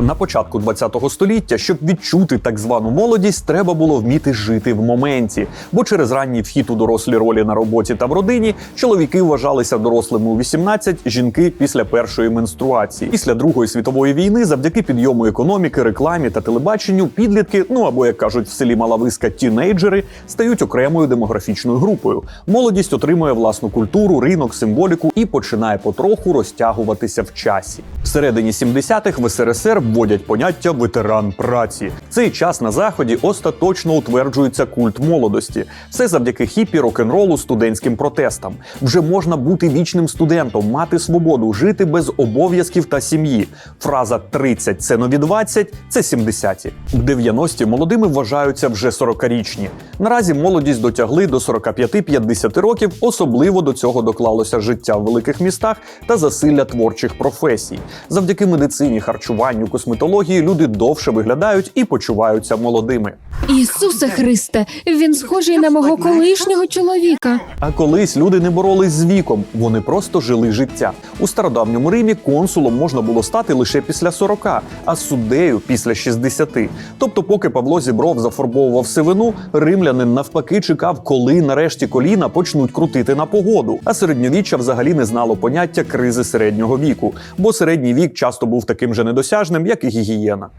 На початку ХХ століття, щоб відчути так звану молодість, треба було вміти жити в моменті. Бо через ранній вхід у дорослі ролі на роботі та в родині чоловіки вважалися дорослими у 18, жінки після першої менструації. Після Другої світової війни, завдяки підйому економіки, рекламі та телебаченню, підлітки, ну або як кажуть в селі Малависка, тінейджери, стають окремою демографічною групою. Молодість отримує власну культуру, ринок, символіку і починає потроху розтягуватися в часі. Всередині 70-х в СРСР вводять поняття ветеран праці. Цей час на заході остаточно утверджується культ молодості. Все завдяки хіпі, рок-н-ролу, студентським протестам. Вже можна бути вічним студентом, мати свободу, жити без обов'язків та сім'ї. Фраза «30 – це нові 20» – це 70-ті. В 90-ті молодими вважаються вже 40-річні. Наразі молодість дотягли до 45-50 років. Особливо до цього доклалося життя в великих містах та засилля творчих професій. Завдяки медицині, харчуванню, косметології люди довше виглядають і почуваються молодими. Ісусе Христе, він схожий на мого колишнього чоловіка. А колись люди не боролись з віком, вони просто жили життя. У стародавньому Римі консулом можна було стати лише після 40, а суддею після 60. Тобто, поки Павло Зібров зафарбовував сивину, римлянин навпаки чекав, коли нарешті коліна почнуть крутити на погоду. А середньовіччя взагалі не знало поняття кризи середнього віку, бо середній вік часто був таким же недосяжним, як і гігієна.